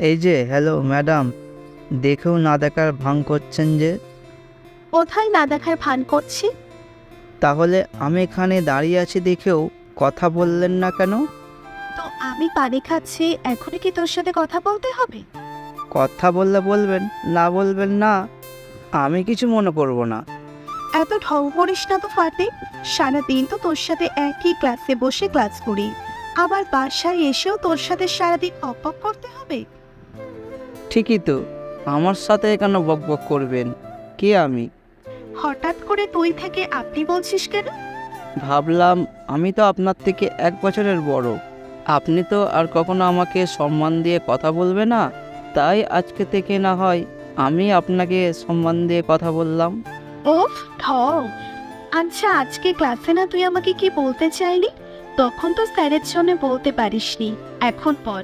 এই যে hello madam দেখেও না দেখার ভাং করছেন যে? কোথায় না দেখার ভান করছি। তাহলে আমি এখানে দাঁড়িয়ে আছি দেখেও কথা বললেন না কেন? তো আমি পানি খাচ্ছি এখনই কি তোর সাথে কথা বলতে হবে? কথা বললে বলবেন না বলবেন না আমি কিছু মনে করব না। এত ঢং করিস না তো ফাটে সারাদিন তো তোর সাথে একই ক্লাসে বসে ক্লাস করি। আবার বাসায় এসেও তোর সাথে সারাদিন অপক করতে হবে? ঠিকই তো। আমার সাথে কেন বক বক করবেন? কে আমি? হঠাৎ করে তুই থেকে আপনি বলছিস কেন? ভাবলাম আমি তো আপনার থেকে এক বছরের বড়। আপনি তো আর কখনো আমাকে সম্মান দিয়ে কথা বলবে না। তাই আজকে থেকে না হয় আমি আপনাকে সম্মান দিয়ে কথা বললাম। ও আচ্ছা আজকে ক্লাসে না তুই আমাকে কি বলতে চাইলি? তখন তো স্যারের জন্য বলতে পারিসনি। এখন পর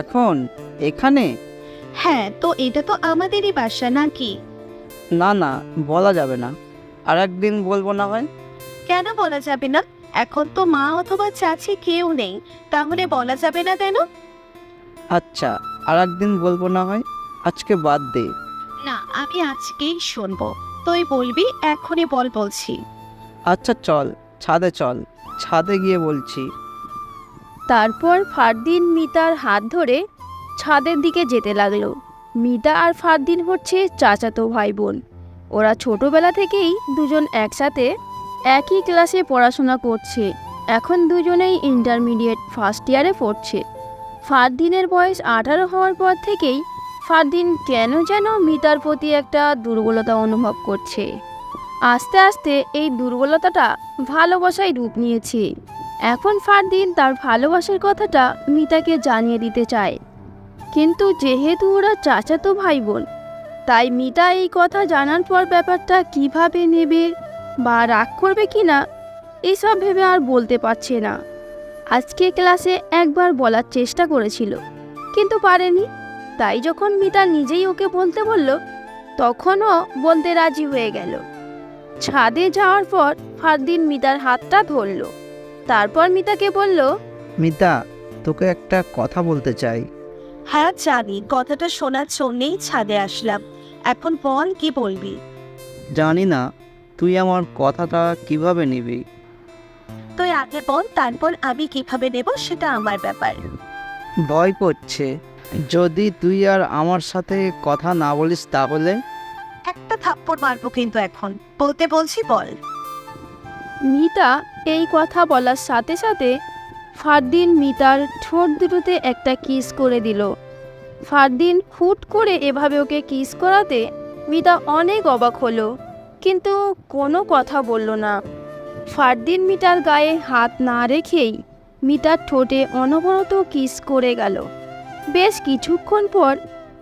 এখন? এখানে? হ্যাঁ তো এটা তো আমাদেরই বাসা নাকি? না না বলা যাবে না। আর একদিন বলব না হয়। কেন বলা যাবে না? এখন তো মা অথবা চাচি কেউ নেই তাহলে বলা যাবে না কেন? আচ্ছা আর একদিন বলব না হয়। আজকে বাদ দে। না আমি আজকেই শুনব। তুই বলবি এখনই বল বলছি। আচ্ছা চল ছাদে চল। ছাদে গিয়ে বলছি। তারপর ফারদিন মিতার হাত ধরে ছাদের দিকে যেতে লাগল। মিতা আর ফারদিন হচ্ছে চাচাতো ভাই বোন ওরা ছোটবেলা থেকেই দুজন একসাথে একই ক্লাসে পড়াশোনা করছে। এখন দুজনেই ইন্টারমিডিয়েট ফার্স্ট ইয়ারে পড়ছে। ফারদিনের বয়স আঠারো হওয়ার পর থেকেই ফারদিন কেন যেন মিতার প্রতি একটা দুর্বলতা অনুভব করছে। আস্তে আস্তে এই দুর্বলতাটা ভালোবাসায় রূপ নিয়েছে। এখন ফারদিন তার ভালোবাসার কথাটা মিতাকে জানিয়ে দিতে চায়। কিন্তু যেহেতু ওরা চাচাতো ভাই বোন তাই মিতা এই কথা জানার পর ব্যাপারটা কীভাবে নেবে বা রাগ করবে কি না এইসব ভেবে আর বলতে পারছে না। আজকে ক্লাসে একবার বলার চেষ্টা করেছিল, কিন্তু পারেনি। তাই যখন মিতা নিজেই ওকে বলতে বলল, তখনও বলতে রাজি হয়ে গেল। ছাদে যাওয়ার পর ফারদিন মিতার হাতটা ধরলো। তারপর মিতাকে বলল, মিতা, তোকে একটা কথা বলতে চাই। হ্যাঁ জানি কথাটা শোনার জন্যেই ছাদে আসলাম। এখন বল কি বলবি? জানি না তুই আমার কথাটা কীভাবে নিবি? তুই আগে বল তারপর আমি কীভাবে নেব সেটা আমার ব্যাপার। ভয় করছে। যদি তুই আর আমার সাথে কথা না বলিস তাহলে? একটা থাপ্পড় মারবো কিন্তু এখন। বলতে বলছি বল। মিতা এই কথা বলার সাথে সাথে ফারদিন মিতার ঠোঁট দুটোতে একটা কিস করে দিল। ফারদিন হুট করে এভাবে ওকে কিস করাতে মিতা অনেক অবাক হলো, কিন্তু কোনো কথা বলল না। ফারদিন মিতার গায়ে হাত না রেখেই মিতার ঠোঁটে অনবরত কিস করে গেল। বেশ কিছুক্ষণ পর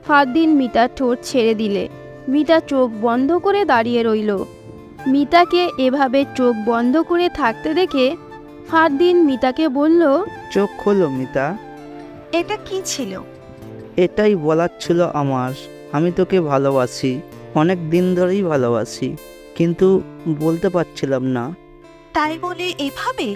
ফারদিন মিতার ঠোঁট ছেড়ে দিলে। মিতা চোখ বন্ধ করে দাঁড়িয়ে রইল। মিতাকে এভাবে চোখ বন্ধ করে থাকতে দেখে ফারদিন মিতাকে বলল চোখ খোলো মিতা। এটা কি ছিল? এটাই বলার ছিল আমার। আমি তোকে ভালোবাসি অনেক দিন ধরেই ভালোবাসি কিন্তু বলতে পারছিলাম না। তাই বলে এভাবে?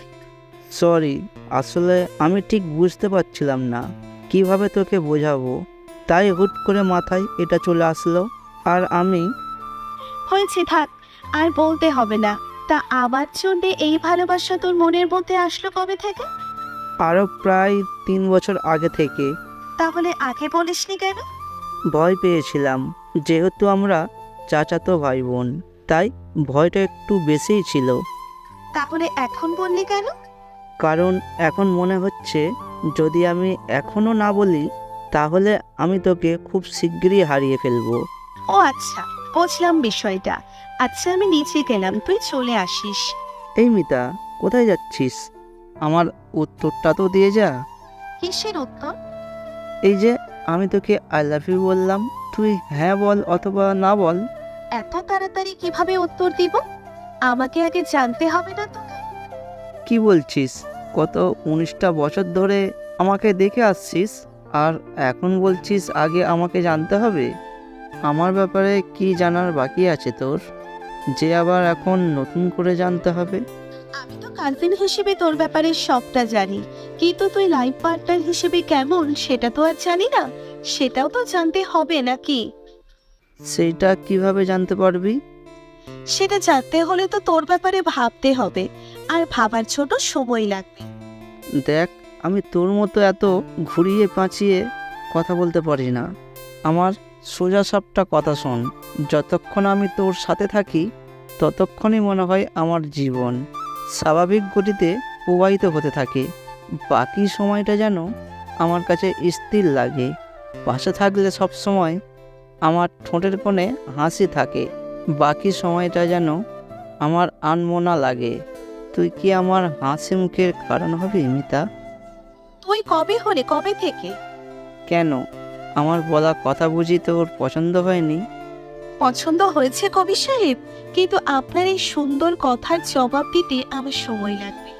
সরি আসলে আমি ঠিক বুঝতে পারছিলাম না কীভাবে তোকে বোঝাবো? তাই হুট করে মাথায় এটা চলে আসলো আর আমি হয়েছে থাক আর বলতে হবে না। তা আমার জন্য এই ভালোবাসা তোর মনের মধ্যে আসলো কবে থেকে? আরও প্রায় তিন বছর আগে থেকে। তাহলে আগে বলিসনি কেন? ভয় পেয়েছিলাম যেহেতু আমরা চাচাতো ভাই বোন তাই ভয়টা একটু বেশিই ছিল। তাহলে এখন বললি কেন? কারণ এখন মনে হচ্ছে যদি আমি এখনও না বলি তাহলে আমি তোকে খুব শিগগিরই হারিয়ে ফেলব। ও আচ্ছা। বুঝলাম বিষয়টা। আচ্ছা আমি নিচে গেলাম তুই চলে আসিস। এই মিতা কোথায় যাচ্ছিস? আমার উত্তরটা তো দিয়ে যা। কিসের উত্তর? এই যে আমি তোকে আই লাভ ইউ বললাম। তুই হ্যাঁ বল অথবা না বল। এত তাড়াতাড়ি কীভাবে উত্তর দিব? আমাকে আগে জানতে হবে না তো কি বলছিস? কত উনিশটা বছর ধরে আমাকে দেখে আসছিস? আর এখন বলছিস আগে আমাকে জানতে হবে? আমার ব্যাপারে কি জানার বাকি আছে তোর? যে আবার এখন নতুন করে জানতে হবে? আমি তো কাজিন হিসেবে তোর ব্যাপারে সবটা জানি। কিন্তু তুই লাইফ পার্টনার হিসেবে কেমন সেটা তো আর জানি না। সেটাও তো জানতে হবে নাকি? সেটা কীভাবে জানতে পারবি? সেটা জানতে হলে তো তোর ব্যাপারে ভাবতে হবে। আর ভাবার ছোট সময় লাগবে। দেখ আমি তোর মতো এত ঘুরিয়ে পাঁচিয়ে কথা বলতে পারি না। আমার সোজা সাপটা কথা শোন। যতক্ষণ আমি তোর সাথে থাকি ততক্ষণই মনে হয় আমার জীবন। স্বাভাবিক গতিতে প্রবাহিত হতে থাকে। বাকি সময়টা যেন আমার কাছে স্থির লাগে। পাশে থাকলে সব সময় আমার ঠোঁটের কোণে হাসি থাকে। বাকি সময়টা যেন আমার আনমনা লাগে। তুই কি আমার হাসি মুখের কারণ হবে মিতা? তুই কবে হলে? কবে থেকে? কেন? আমার বলা কথা বুঝি তোর পছন্দ হয়নি? পছন্দ হয়েছে কবি সাহেব কিন্তু আপনার এই সুন্দর কথার জবাব দিতে আমার সময় লাগবে।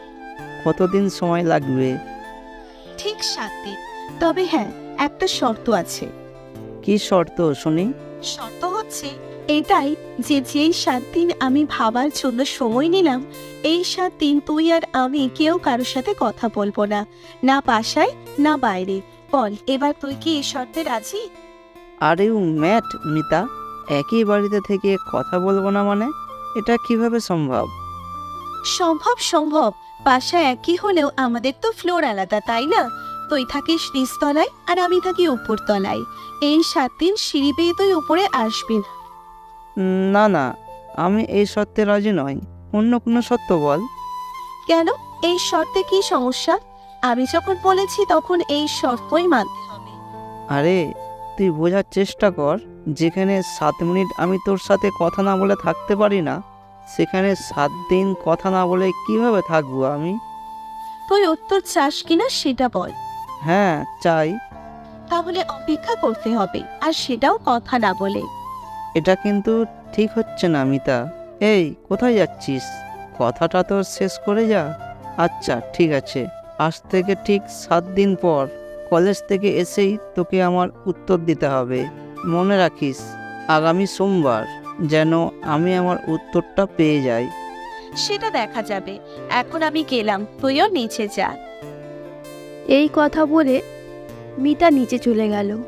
কতদিন সময় লাগবে? ঠিক সাত দিন। তবে হ্যাঁ একটা শর্ত আছে। কি শর্ত শুনি? শর্ত হচ্ছে এটাই যে যেই সাত দিন আমি ভাবার জন্য সময় নিলাম এই সাত দিন তুই আর আমি কেউ কারোর সাথে কথা বলব না না বাসায় না বাইরে। বল এবার তুই কি এই শর্তে রাজি? আর ইউ ম্যাট মিতা একই বাড়িতে থেকে কথা বলব না মানে? এটা কীভাবে সম্ভব? সম্ভব সম্ভব। বাসা একই হলেও আমাদের তো ফ্লোর আলাদা তাই না? তুই থাকিস নিচতলায় আর আমি থাকি উপরতলায়। এই সাত দিন সিঁড়ি পেয়ে তুই উপরে আসবি না। না না। আমি এই শর্তে রাজি নই। অন্য কোনো সত্য বল। কেন? এই শর্তে কি সমস্যা? আমি যখন বলেছি তখন এই শর্তই মানতে হবে। আরে তুই বোঝার চেষ্টা কর যেখানে সাত মিনিট আমি তোর সাথে কথা না বলে থাকতে পারি না সেখানে সাত দিন কথা না বলে কীভাবে থাকব আমি? তুই উত্তর চাস কিনা সেটা বল। হ্যাঁ চাই। তাহলে অপেক্ষা করতে হবে আর সেটাও কথা না বলে। এটা কিন্তু ঠিক হচ্ছে না মিতা। এই কোথায় যাচ্ছিস? কথাটা তো শেষ করে যা। আচ্ছা ঠিক আছে। আজ থেকে ঠিক সাত দিন পর কলেজ থেকে এসেই তোকে আমার উত্তর দিতে হবে। মনে রাখিস আগামী সোমবার যেন আমি আমার উত্তরটা পেয়ে যাই। সেটা দেখা যাবে। এখন আমি গেলাম তুইও নিচে যা। এই কথা বলে মিতা নিচে চলে গেল।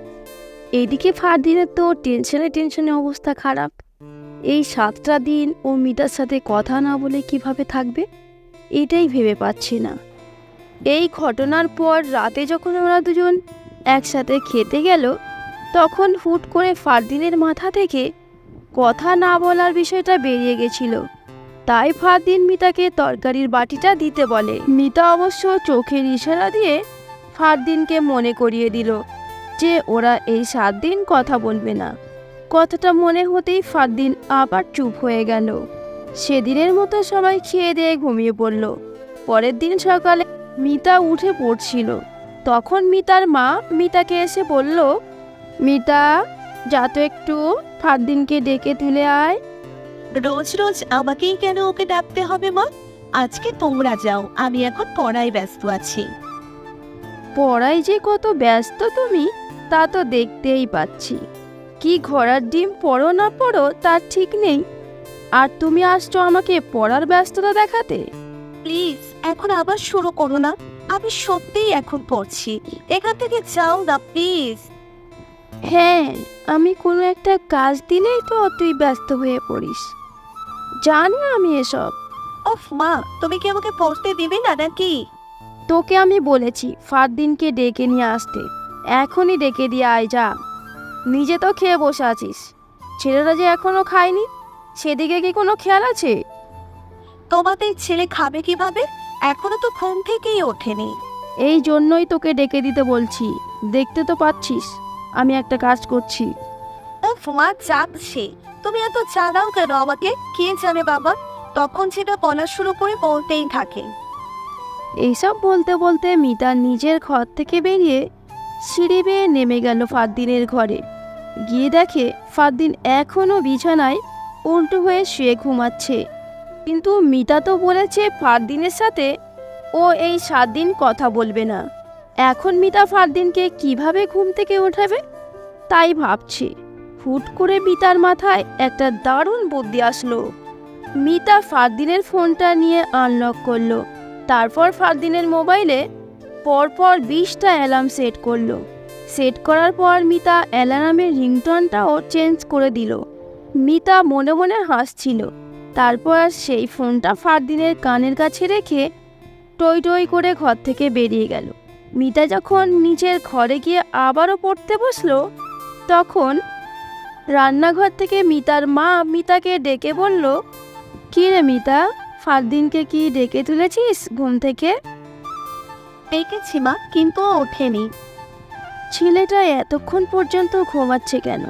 এদিকে ফারদিনের তো টেনশনে টেনশনে অবস্থা খারাপ। এই সাতটা দিন ও মিতার সাথে কথা না বলে কীভাবে থাকবে? এটাই ভেবে পাচ্ছি না। এই ঘটনার পর রাতে যখন ওরা দুজন একসাথে খেতে গেল, তখন হুট করে ফারদিনের মাথা থেকে কথা না বলার বিষয়টা বেরিয়ে গেছিল। তাই ফারদিন মিতাকে তরকারির বাটিটা দিতে বলে। মিতা অবশ্য চোখের ইশারা দিয়ে ফারদিনকে মনে করিয়ে দিল যে ওরা এই সাত দিন কথা বলবে না। কথাটা মনে হতেই ফারদিন আবার চুপ হয়ে গেল। সেদিনের মতো সবাই খেয়ে দিয়ে ঘুমিয়ে পড়ল। পরের দিন সকালে মিতা উঠে পড়ছিল। তখন মিতার মা মিতাকে এসে বলল মিতা যা তো একটু ফারদিনকে ডেকে তুলে আয়। রোজ রোজ আমাকেই কেন ওকে ডাকতে হবে মা? আজকে তোমরা যাও আমি এখন পড়ায় ব্যস্ত আছি। পড়ায় যে কত ব্যস্ত তুমি তা তো দেখতেই পাচ্ছি। কি ঘোড়ার ডিম পড়ো না পড়ো তার ঠিক নেই। আর তুমি আসছো আমাকে পড়ার ব্যস্ততা দেখাতে? প্লিজ এখন আবার শুরু করো না। আমি সত্যিই এখন পড়ছি। এখান থেকে যাও না প্লিজ। হ্যাঁ আমি কোনো একটা কাজ দিলেই তো তুই ব্যস্ত হয়ে পড়িস। জানি আমি এসব। ওফ মা তুমি কি আমাকে পড়তে দিবে না নাকি? তোকে আমি বলেছি ফারদিনকে ডেকে নিয়ে আসতে। এখনই ডেকে দিয়ে আয় যা। নিজে তো খেয়ে বসে আছিস। ছেলেরা যে এখনও খায়নি সেদিকে কি কোনো খেয়াল আছে? তোমাদের ছেলে খাবে কীভাবে? এখনও তো ঘুম থেকেই ওঠেনি। এই জন্যই তোকে ডেকে দিতে বলছি। দেখতে তো পাচ্ছিস আমি একটা কাজ করছি। ওফ মা জাগছে তুমি এত জানাও কেন আমাকে? কে জানে বাবা? তখন সেটা বলা শুরু করে বলতেই থাকে। এইসব বলতে বলতে মিতা নিজের ঘর থেকে বেরিয়ে সিঁড়ি বেয়ে নেমে গেল ফারদিনের ঘরে। গিয়ে দেখে ফারদিন এখনও বিছানায় উল্টো হয়ে শুয়ে ঘুমাচ্ছে। কিন্তু মিতা তো বলেছে ফারদিনের সাথে ও এই সাত দিন কথা বলবে না। এখন মিতা ফারদিনকে কীভাবে ঘুম থেকে ওঠাবে? তাই ভাবছি, হুট করে মিতার মাথায় একটা দারুণ বুদ্ধি আসলো। মিতা ফারদিনের ফোনটা নিয়ে আনলক করল, তারপর ফারদিনের মোবাইলে পরপর বিশটা অ্যালার্ম সেট করল। সেট করার পর মিতা অ্যালার্মের রিংটনটাও চেঞ্জ করে দিল। মিতা মনে মনে হাসছিল। তারপর আর সেই ফোনটা ফারদিনের কানের কাছে রেখে টই টই করে ঘর থেকে বেরিয়ে গেল। মিতা যখন নিজের ঘরে গিয়ে আবারও পড়তে বসল তখন রান্নাঘর থেকে মিতার মা মিতাকে ডেকে বলল কী রে মিতা ফারদিনকে কি ডেকে তুলেছিস ঘুম থেকে? ডেকেছি মা কিন্তু ওঠেনি। ছেলেটা এতক্ষণ পর্যন্ত ঘুমাচ্ছে কেন?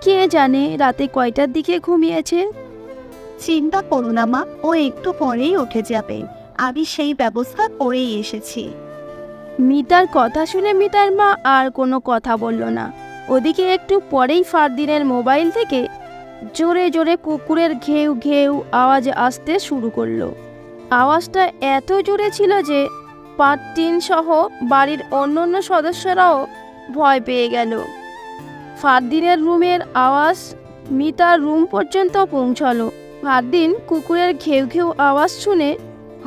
কে জানে রাতে কয়টার দিকে ঘুমিয়েছে? চিন্তা করো না, মা। ও একটু পরেই উঠে যাবে। আমি সেই ব্যবস্থা করেই এসেছি। মিতার কথা শুনে মিতার মা আর কোনো কথা বলল না। ওদিকে একটু পরেই ফারদিনের মোবাইল থেকে জোরে জোরে কুকুরের ঘেউ ঘেউ আওয়াজ আসতে শুরু করল। আওয়াজটা এত জোরে ছিল যে পাটটিন সহ বাড়ির অন্য অন্য সদস্যরাও ভয় পেয়ে গেল। ফারদিনের রুমের আওয়াজ মিতার রুম পর্যন্ত পৌঁছালো। ফারদিন কুকুরের ঘেউ ঘেউ আওয়াজ শুনে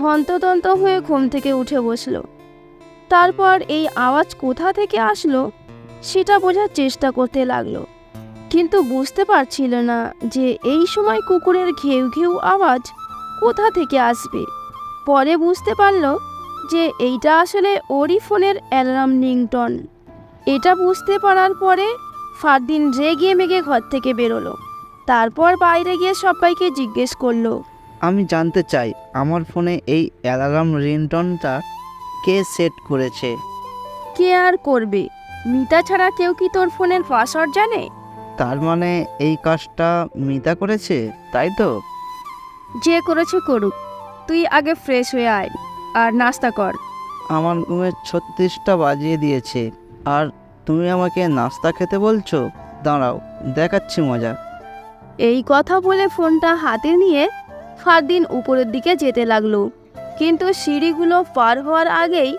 হন্ততন্ত হয়ে ঘুম থেকে উঠে বসল। তারপর এই আওয়াজ কোথা থেকে আসলো সেটা বোঝার চেষ্টা করতে লাগল। কিন্তু বুঝতে পারছিল না যে এই সময় কুকুরের ঘেউ ঘেউ আওয়াজ কোথা থেকে আসবে। পরে বুঝতে পারল যে এইটা আসলে ওরই ফোনের অ্যালার্ম রিংটন। এটা বুঝতে পারার পরে ফারদিন রেগে মেগে ঘর থেকে বেরোলো। তারপর বাইরে গিয়ে সবাইকে জিজ্ঞেস করল। আমি জানতে চাই আমার ফোনে এই অ্যালার্ম রিংটনটা কে সেট করেছে? কে আর করবে? মিতা ছাড়া কেউ কি তোর ফোনের পাসওয়ার্ড জানে? তার মানে এই কাজটা মিতা করেছে তাই তো? যে করেছে করুক তুই আগে ফ্রেশ হয়ে আয় আর নাস্তা কর। আমার ঘুমে ছত্রিশটা বাজিয়ে দিয়েছে আর তুমি আমাকে নাস্তা খেতে বলছো? দাঁড়াও দেখাচ্ছি মজা। এই কথা বলে ফোনটা হাতে নিয়ে ফারদিন উপরের দিকে যেতে লাগল। কিন্তু সিঁড়িগুলো পার হওয়ার আগেই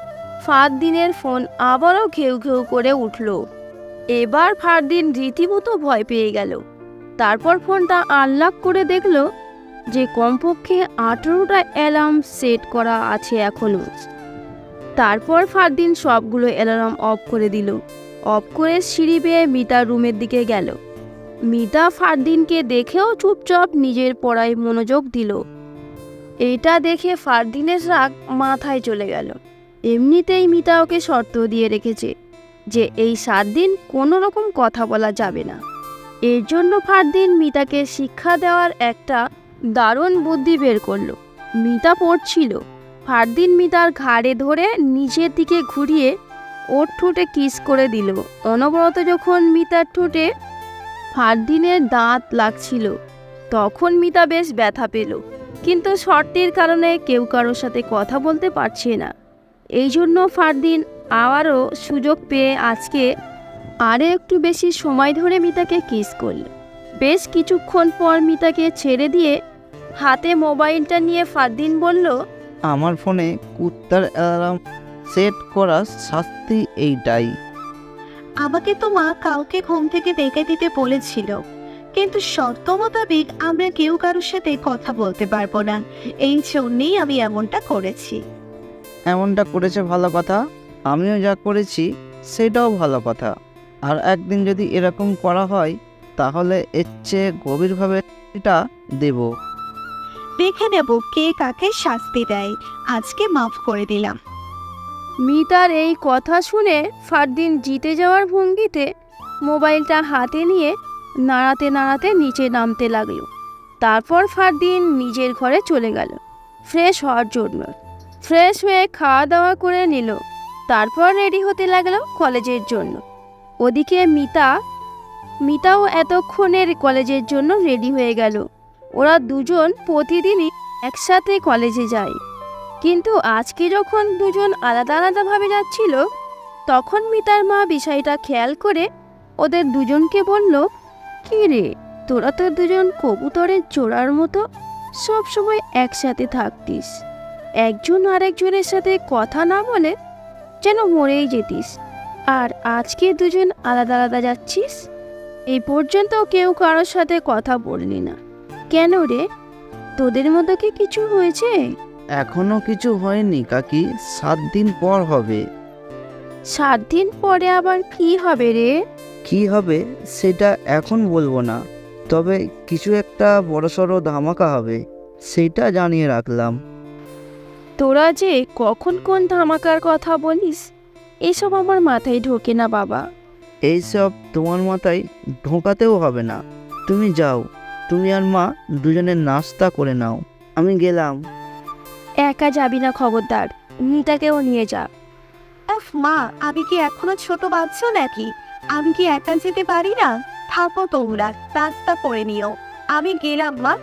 ফারদিনের ফোন আবারও ঘেউ ঘেউ করে উঠল। এবার ফারদিন রীতিমতো ভয় পেয়ে গেল। তারপর ফোনটা আনলক করে দেখল যে কমপক্ষে আঠেরোটা অ্যালার্ম সেট করা আছে এখনও তারপর ফারদিন সবগুলো অ্যালার্ম অফ করে দিল। অফ করে সিঁড়ি বেয়ে মিতার রুমের দিকে গেল। মিতা ফারদিনকে দেখেও চুপচাপ নিজের পড়ায় মনোযোগ দিল। এটা দেখে ফারদিনের রাগ মাথায় চলে গেল। এমনিতেই মিতা ওকে শর্ত দিয়ে রেখেছে যে এই সাত দিন কোনো রকম কথা বলা যাবে না। এর জন্য ফারদিন মিতাকে শিক্ষা দেওয়ার একটা দারুণ বুদ্ধি বের করল। মিতা পড়ছিল। ফারদিন মিতার ঘাড়ে ধরে নিচের দিকে ঘুরিয়ে ওর ঠোঁটে কিস করে দিল। অনবরত যখন মিতার ঠোঁটে ফারদিনের দাঁত লাগছিল। তখন মিতা বেশ ব্যথা পেল। কিন্তু শর্তের কারণে কেউ কারোর সাথে কথা বলতে পারছে না। এই জন্য ফারদিন আবারও সুযোগ পেয়ে আজকে আরও একটু বেশি সময় ধরে মিতাকে কিস করল। বেশ কিছুক্ষণ পর মিতাকে ছেড়ে দিয়ে হাতে মোবাইলটা নিয়ে ফারদিন বলল, আমার ফোনে কুত্তার অ্যালার্ম সেট করার শাস্তি এইটাই। আমাকে তো মা কাউকে ঘুম থেকে ডেকে দিতে বলেছিল। কিন্তু শর্ত মোতাবেক আমরা কেউ কারোর সাথে কথা বলতে পারব না। এই জন্যেই আমি এমনটা করেছি। এমনটা করেছে ভালো কথা? আমিও যা করেছি সেটাও ভালো কথা। আর একদিন যদি এরকম করা হয় তাহলে এর চেয়ে গভীরভাবে এটা দেব। দেখে নেব কে কাকে শাস্তি দেয়। আজকে মাফ করে দিলাম। মিতার এই কথা শুনে ফারদিন জিতে যাওয়ার ভঙ্গিতে মোবাইলটা হাতে নিয়ে নাড়াতে নাড়াতে নিচে নামতে লাগল। তারপর ফারদিন নিজের ঘরে চলে গেল। ফ্রেশ হওয়ার জন্য। ফ্রেশ হয়ে খাওয়া দাওয়া করে নিল। তারপর রেডি হতে লাগল কলেজের জন্য। ওদিকে মিতা, মিতাও এতক্ষণের কলেজের জন্য রেডি হয়ে গেল। ওরা দুজন প্রতিদিনই একসাথে কলেজে যায়। কিন্তু আজকে যখন দুজন আলাদা আলাদাভাবে যাচ্ছিল, তখন মিতার মা বিষয়টা খেয়াল করে ওদের দুজনকে বলল, কী রে, তোরা তো দুজন কবুতরের জোড়ার মতো সব সময় একসাথে থাকতিস। একজন আরেকজনের সাথে কথা না বলে যেন মরেই যেতিস। আর আজকে দুজন আলাদা আলাদা যাচ্ছিস? এই পর্যন্ত কেউ কারোর সাথে কথা বললি না। কেন রে? তোদের মধ্যে কি কিছু হয়েছে? এখনও কিছু হয়নি কাকি। সাত দিন পর হবে। সাত দিন পরে আবার কি হবে রে? কি হবে সেটা এখন বলব না। তবে কিছু একটা বড়সড় ধামাকা হবে সেটা জানিয়ে রাখলাম। তোরা যে কখন কোন ধামাকার কথা বলিস এসব আমার মাথায় ঢোকে না বাবা। এইসব তোমার মাথায় ঢোকাতেও হবে না। তুমি যাও তুমি আর মা দুজনে নাস্তা করে নাও। আমি গেলাম। একা যাবি না খবরদার। মিতাকেও নিয়ে যা। আফ মা আমি কি এখনও ছোট বাচ্চা নাকি? আমি কি একা যেতে পারি না? থাকো তোমরা রাস্তা করে নিও। আমি গেলাম মা।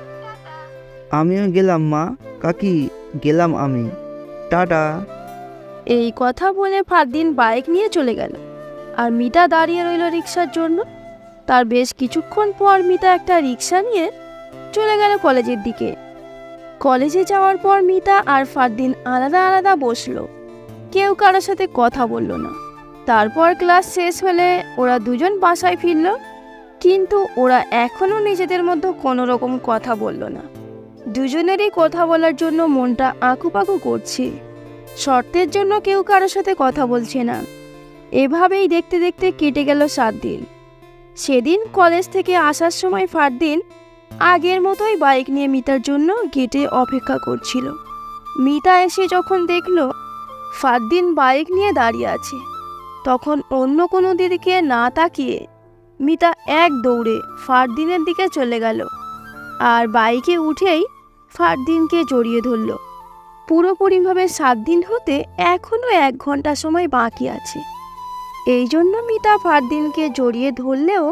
আমিও গেলাম মা। কাকি গেলাম আমি। টাটা। এই কথা বলে ফারদিন বাইক নিয়ে চলে গেল। আর মিতা দাঁড়িয়ে রইল রিক্সার জন্য। তার বেশ কিছুক্ষণ পর মিতা একটা রিক্সা নিয়ে চলে গেল কলেজের দিকে। কলেজে যাওয়ার পর মিতা আর ফারদিন আলাদা আলাদা বসল। কেউ কারোর সাথে কথা বলল না। তারপর ক্লাস শেষ হলে ওরা দুজন বাসায় ফিরল, কিন্তু ওরা এখনও নিজেদের মধ্যে কোনো রকম কথা বলল না। দুজনেরই কথা বলার জন্য মনটা আঁকুপাকু করছে। শর্তের জন্য কেউ কারোর সাথে কথা বলছে না। এভাবেই দেখতে দেখতে কেটে গেল সাত দিন। সেদিন কলেজ থেকে আসার সময় ফারদিন আগের মতোই বাইক নিয়ে মিতার জন্য গেটে অপেক্ষা করছিল। মিতা এসে যখন দেখল ফারদিন বাইক নিয়ে দাঁড়িয়ে আছে, তখন অন্য কোনো দিকে না তাকিয়ে মিতা এক দৌড়ে ফারদিনের দিকে চলে গেল আর বাইকে উঠেই ফারদিনকে জড়িয়ে ধরলো। পুরোপুরিভাবে সাত দিন হতে এখনও এক ঘণ্টা সময় বাকি আছে। এই জন্য মিতা ফারদিনকে জড়িয়ে ধরলেও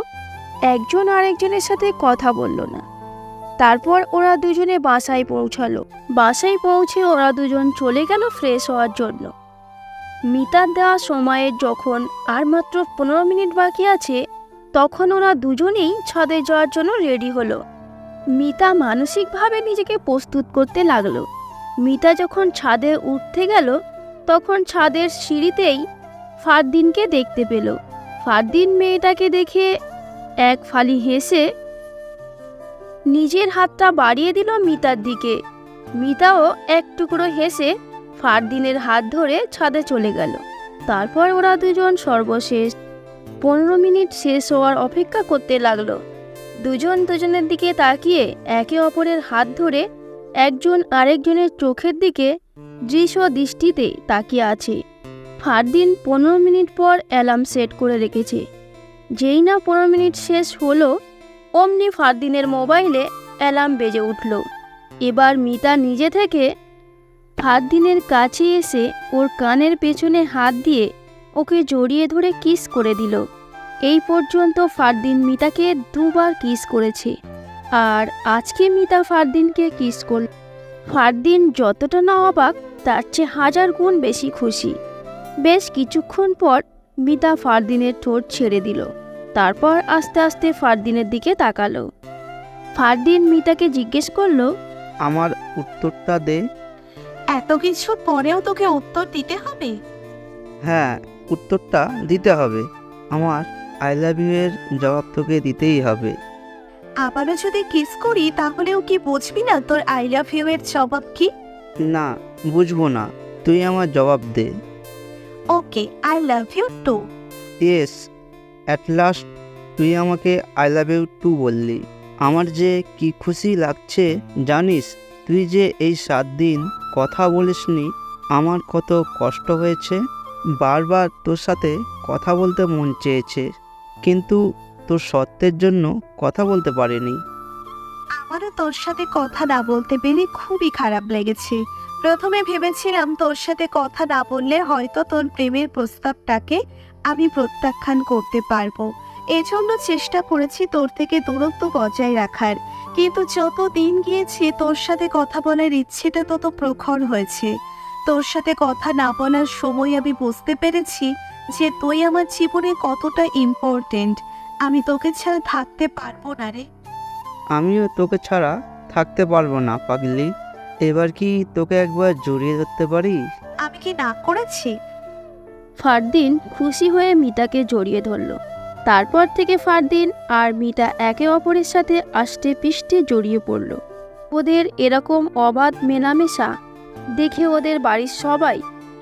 একজন আরেকজনের সাথে কথা বলল না। তারপর ওরা দুজনে বাসায় পৌঁছালো। বাসায় পৌঁছে ওরা দুজন চলে গেল ফ্রেশ হওয়ার জন্য। মিতার দেওয়া সময়ের যখন আর মাত্র পনেরো মিনিট বাকি আছে, তখন ওরা দুজনেই ছাদে যাওয়ার জন্য রেডি হলো। মিতা মানসিকভাবে নিজেকে প্রস্তুত করতে লাগল। মিতা যখন ছাদে উঠতে গেল, তখন ছাদের সিঁড়িতেই ফারদিনকে দেখতে পেল। ফারদিন মেয়েটাকে দেখে এক ফালি হেসে নিজের হাতটা বাড়িয়ে দিল মিতার দিকে। মিতাও এক টুকরো হেসে ফারদিনের হাত ধরে ছাদে চলে গেল। তারপর ওরা দুজন সর্বশেষ পনেরো মিনিট শেষ হওয়ার অপেক্ষা করতে লাগল। দুজন দুজনের দিকে তাকিয়ে একে অপরের হাত ধরে একজন আরেকজনের চোখের দিকে দৃশ্য দৃষ্টিতে তাকিয়ে আছে। ফারদিন পনেরো মিনিট পর অ্যালার্ম সেট করে রেখেছে। যেই না পনেরো মিনিট শেষ হলো, অমনি ফারদিনের মোবাইলে অ্যালার্ম বেজে উঠল। এবার মিতা নিজে থেকে ফারদিনের কাছে এসে ওর কানের পেছনে হাত দিয়ে ওকে জড়িয়ে ধরে কিস করে দিল। এই পর্যন্ত ফারদিন মিতাকে দুবার কিস করেছে। আর আজকে মিতা ফারদিনকে কিস করল। ফারদিন যতটা না অবাক, তার চেয়ে হাজার গুণ বেশি খুশি। বেশ কিছুক্ষণ পর মিতা ফারদিনের ঠোঁট ছেড়ে দিল। তারপর আস্তে আস্তে ফারদিনের দিকে তাকালো। ফারদিন মিতাকে জিজ্ঞেস করল আমার উত্তরটা দে। এত কিছু পরেও তোকে উত্তর দিতে হবে? হ্যাঁ উত্তরটা দিতে হবে। আমার আই লাভ ইউ এর জবাব তোকে দিতেই হবে। আবারও যদি কিস করি তাহলেও কি বুঝবি না তোর আই লাভ ইউ এর জবাব কি? না বুঝব না। তুই আমার জবাব দে। Okay I love you too yes at last তুই আমাকে আই লাভ ইউ টু বললি। আমার যে কি খুশি লাগছে, জানিস, তুই যে এই সাত দিন কথা বলিসনি, আমার কত কষ্ট হয়েছে। বারবার তোর সাথে কথা বলতে মন চেয়েছে, কিন্তু তোর সত্যের জন্য কথা বলতে পারিনি। আমারও তোর সাথে কথা না বলতে পেরে খুবই খারাপ লেগেছে। প্রথমে ভেবেছিলাম তোর সাথে কথা না বললে হয়তো তোর প্রেমের প্রস্তাবটাকে আমি প্রত্যাখ্যান করতে পারব। এজন্য চেষ্টা করেছি তোর থেকে দূরত্ব বজায় রাখার। কিন্তু যত দিন গিয়েছে তোর সাথে কথা বলার ইচ্ছেটা তত প্রখর হয়েছে। তোর সাথে কথা না বলার সময় আমি বুঝতে পেরেছি যে তুই আমার জীবনে কতটা ইম্পর্টেন্ট আমি তোকে ছাড়া থাকতে পারব না রে। আমিও তোকে ছাড়া থাকতে পারব না পাগলি। এবার কি তোকে একবার জড়িয়ে ধরতে পারি? আমি কি না করেছি? ফারদিন খুশি হয়ে মিতাকে জড়িয়ে ধরল। তারপর থেকে ফারদিন আর মিতা একে অপরের সাথে আষ্টে পিষ্টে জড়িয়ে পড়ল। ওদের এরকম অবাধ মেলামেশা দেখে ওদের বাড়ির সবাই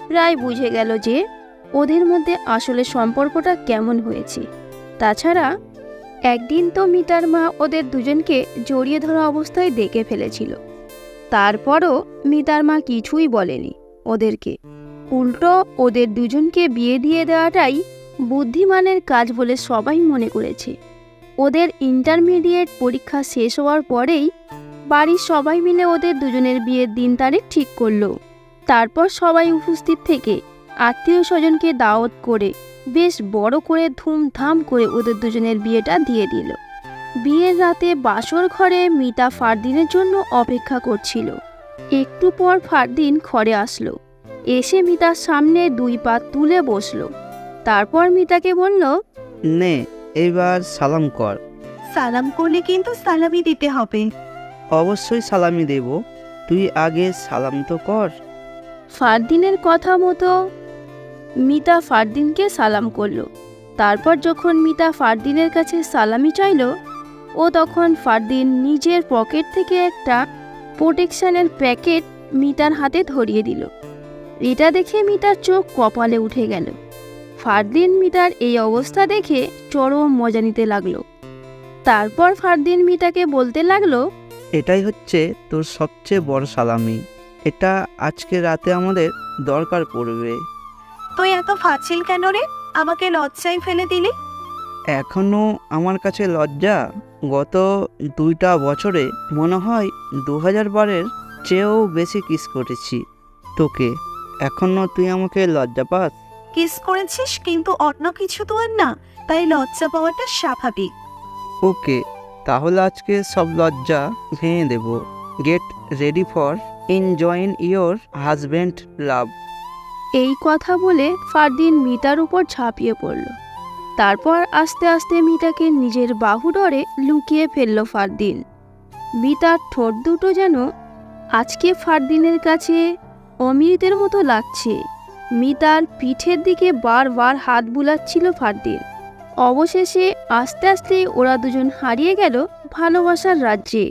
প্রায় বুঝে গেল যে ওদের মধ্যে আসলে সম্পর্কটা কেমন হয়েছে। তাছাড়া একদিন তো মিতার মা ওদের দুজনকে জড়িয়ে ধরা অবস্থায় দেখে ফেলেছিল। তারপরও মিতার মা কিছুই বলেনি ওদেরকে। উল্টো ওদের দুজনকে বিয়ে দিয়ে দেওয়াটাই বুদ্ধিমানের কাজ বলে সবাই মনে করেছে। ওদের ইন্টারমিডিয়েট পরীক্ষা শেষ হওয়ার পরেই বাড়ির সবাই মিলে ওদের দুজনের বিয়ের দিন তারিখ ঠিক করল। তারপর সবাই উপস্থিত থেকে আত্মীয় স্বজনকে দাওয়াত করে বেশ বড় করে ধুমধাম করে ওদের দুজনের বিয়েটা দিয়ে দিল। বিয়ের রাতে বাসর ঘরে মিতা ফারদিনের জন্য অপেক্ষা করছিল। একটু পর ফারদিন ঘরে আসলো। এসে মিতার সামনে দুই পা তুলে বসল। তারপর মিতাকে বলল নে এবার সালাম কর। সালাম করলে কিন্তু সালামি দিতে হবে। অবশ্যই সালামি দেব। তুই আগে সালাম তো কর। ফারদিনের কথা মতো মিতা ফারদিনকে সালাম করল। তারপর যখন মিতা ফারদিনের কাছে সালামি চাইলো ও তখন ফারদিন নিজের পকেট থেকে একটা প্রোটেকশনের প্যাকেট মিতার হাতে ধরিয়ে দিল। এটা দেখে মিতার চোখ কপালে উঠে গেল। ফারদিন মিতার এই অবস্থা দেখে চরম মজা নিতে লাগল। তারপর ফারদিন মিতাকে বলতে লাগল এটাই হচ্ছে তোর সবচেয়ে বড় সালামি। এটা আজকে রাতে আমাদের দরকার পড়বে। তুই এত ফাছিল কেন রে? আমাকে লজ্জায় ফেলে দিলি? এখনও আমার কাছে লজ্জা গত দুইটা বছরে মনে হয় দু হাজার বারের চেয়েও বেশি কিস করেছি তোকে। এখনও তুই আমাকে লজ্জা পাস? কিস করেছিস? কিন্তু অন্য কিছু তো আর না। তাই লজ্জা পাওয়াটা স্বাভাবিক। ওকে তাহলে আজকে সব লজ্জা ভেঙে দেব। Get ready for enjoying your husband love এই কথা বলে ফারদিন মিতার উপর ঝাঁপিয়ে পড়ল। তারপর আস্তে আস্তে মিতাকে নিজের বাহু ডরে লুকিয়ে ফেলল ফারদিন। মিতার ঠোঁট দুটো যেন আজকে ফারদিনের কাছে অমৃতের মতো লাগছে। মিতার পিঠের দিকে বারবার হাত বুলাচ্ছিল ফারদিন। অবশেষে আস্তে আস্তে ওরা দুজন হারিয়ে গেল ভালোবাসার রাজ্যে।